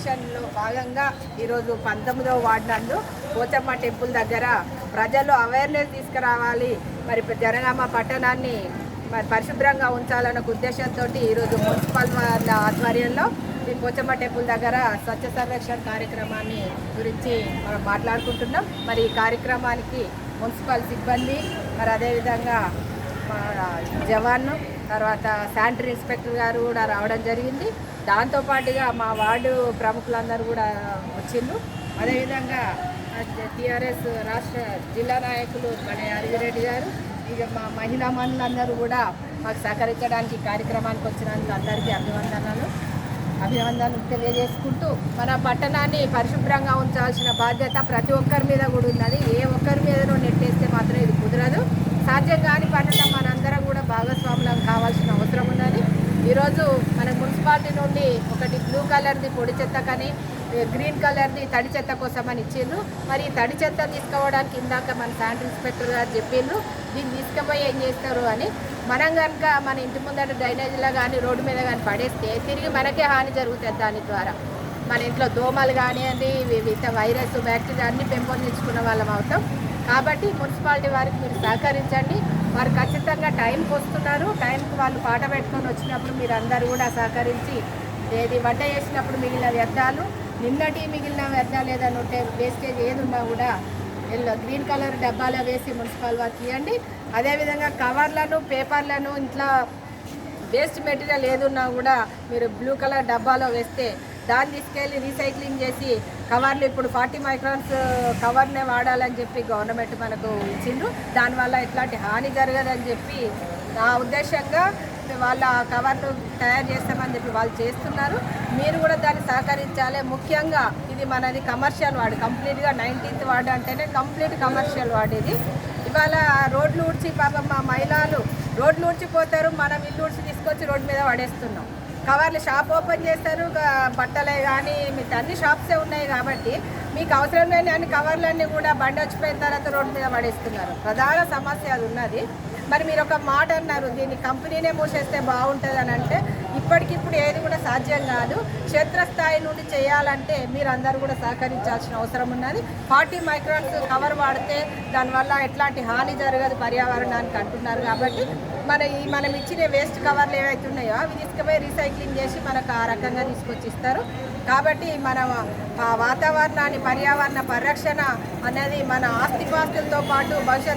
పరిరక్షణలో భాగంగా ఈరోజు పంతొమ్మిదవ వార్డు నందు పోచమ్మ టెంపుల్ దగ్గర ప్రజల్లో అవేర్నెస్ తీసుకురావాలి. మరి జనగామ పట్టణాన్ని మరి పరిశుభ్రంగా ఉంచాలన్న ఉద్దేశంతో ఈరోజు మున్సిపల్ వాళ్ళ ఆధ్వర్యంలో ఈ పోచమ్మ టెంపుల్ దగ్గర స్వచ్ఛ సర్వేక్షణ కార్యక్రమాన్ని గురించి మనం మాట్లాడుకుంటున్నాం. మరి ఈ కార్యక్రమానికి మున్సిపల్ సిబ్బంది మరి అదేవిధంగా జవాన్ తర్వాత శానిటరీ ఇన్స్పెక్టర్ గారు కూడా రావడం జరిగింది. దాంతోపాటుగా మా వార్డు ప్రముఖులందరూ కూడా వచ్చిండ్రు. అదేవిధంగా టీఆర్ఎస్ రాష్ట్ర జిల్లా నాయకులు మన యాదగిరెడ్డి గారు ఇక మా మహిళా మనులందరూ కూడా మాకు సహకరించడానికి కార్యక్రమానికి వచ్చినందుకు అందరికీ అభివందనాలు అభివందనలు తెలియజేసుకుంటూ మన పట్టణాన్ని పరిశుభ్రంగా ఉంచాల్సిన బాధ్యత ప్రతి ఒక్కరి మీద కూడా ఉన్నది. ఏ ఒక్కరి మీదనో నెట్టేస్తే మాత్రం ఇది కుదరదు. సాధ్యం కాని పట్టణం మన కూడా భాగస్వాములం కావాల్సిన అవసరం ఉన్నది ఈరోజు మన మున్సిపాలిటీ నుండి ఒకటి బ్లూ కలర్ది పొడి చెత్త కానీ గ్రీన్ కలర్ది తడి చెత్త కోసం అని ఇచ్చిండ్రు. మరి తడి చెత్త తీసుకోవడానికి ఇందాక మన శానిటరీ ఇన్స్పెక్టర్ గారు చెప్పిండ్రు. దీన్ని తీసుకుపోయి ఏం చేస్తారు అని. మనం కనుక మన ఇంటి ముందర డ్రైనేజీలో కానీ రోడ్డు మీద కానీ పడేస్తే తిరిగి మనకే హాని జరుగుతుంది దాని ద్వారా. మన ఇంట్లో దోమలు కానివ్వండి వివిధ వైరస్ బ్యాక్టీరియా అన్నీ పెంపొందించుకున్న వాళ్ళం అవుతాం. కాబట్టి మున్సిపాలిటీ వారికి మీరు సహకరించండి. వారు ఖచ్చితంగా టైంకి వస్తున్నారు. టైంకి వాళ్ళు పాట పెట్టుకొని వచ్చినప్పుడు మీరు అందరూ కూడా సహకరించి ఏది వంట చేసినప్పుడు మిగిలిన వ్యర్థాలు నిన్నటి మిగిలిన వ్యర్థాలు ఏదైనా ఉంటే వేస్టేజ్ ఏది ఉన్నా కూడా ఎల్లో గ్రీన్ కలర్ డబ్బాలో వేసి మున్సిపల్ వారికి ఇవ్వండి. అదేవిధంగా కవర్లను పేపర్లను ఇంట్లో వేస్ట్ మెటీరియల్ ఏదున్నా కూడా మీరు బ్లూ కలర్ డబ్బాలో వేస్తే దాన్ని తీసుకెళ్ళి రీసైక్లింగ్ చేసి కవర్లు ఇప్పుడు ఫార్టీ మైక్రాన్స్ కవర్నే వాడాలని చెప్పి గవర్నమెంట్ మనకు ఇచ్చిండ్రు. దానివల్ల ఎట్లాంటి హాని జరగదని చెప్పి నా ఉద్దేశంగా వాళ్ళ కవర్ను తయారు చేస్తామని చెప్పి వాళ్ళు చేస్తున్నారు. మీరు కూడా దాన్ని సహకరించాలి. ముఖ్యంగా ఇది మనది కమర్షియల్ వార్డు. కంప్లీట్గా నైన్టీన్త్ వార్డు అంటేనే కంప్లీట్ కమర్షియల్ వార్డు ఇది. ఇవాళ రోడ్లు ఊడ్చి పాపం మా మహిళలు రోడ్లు ఊడ్చిపోతారు. మనం ఇల్లు ఊడ్చి తీసుకొచ్చి రోడ్డు మీద పడేస్తున్నాం. కవర్లు షాప్ ఓపెన్ చేస్తారు బట్టలే కానీ మీకు అన్ని షాప్సే ఉన్నాయి కాబట్టి మీకు అవసరం లేని అన్ని కవర్లన్నీ కూడా బండి వచ్చిపోయిన తర్వాత రోడ్డు మీద పడేస్తున్నారు. ప్రధాన సమస్య అది ఉన్నది. మరి మీరు ఒక మాట అన్నారు దీన్ని కంపెనీనే మూసేస్తే బాగుంటుంది అని అంటే ఇప్పటికిప్పుడు ఏది కూడా సాధ్యం కాదు. క్షేత్రస్థాయి నుండి చేయాలంటే మీరు అందరూ కూడా సహకరించాల్సిన అవసరం ఉన్నది. ఫార్టీ మైక్రాన్స్ కవర్ వాడితే దానివల్ల ఎట్లాంటి హాని జరగదు పర్యావరణానికి అంటున్నారు కాబట్టి మన ఈ మనం ఇచ్చిన వేస్ట్ కవర్లు ఏవైతే ఉన్నాయో అవి తీసుకుపోయి రీసైక్లింగ్ చేసి మనకు ఆ రకంగా తీసుకొచ్చి ఇస్తారు కాబట్టి మన ఆ వాతావరణాన్ని పర్యావరణ పరిరక్షణ అనేది మన ఆస్తిపాస్తులతో పాటు భవిష్యత్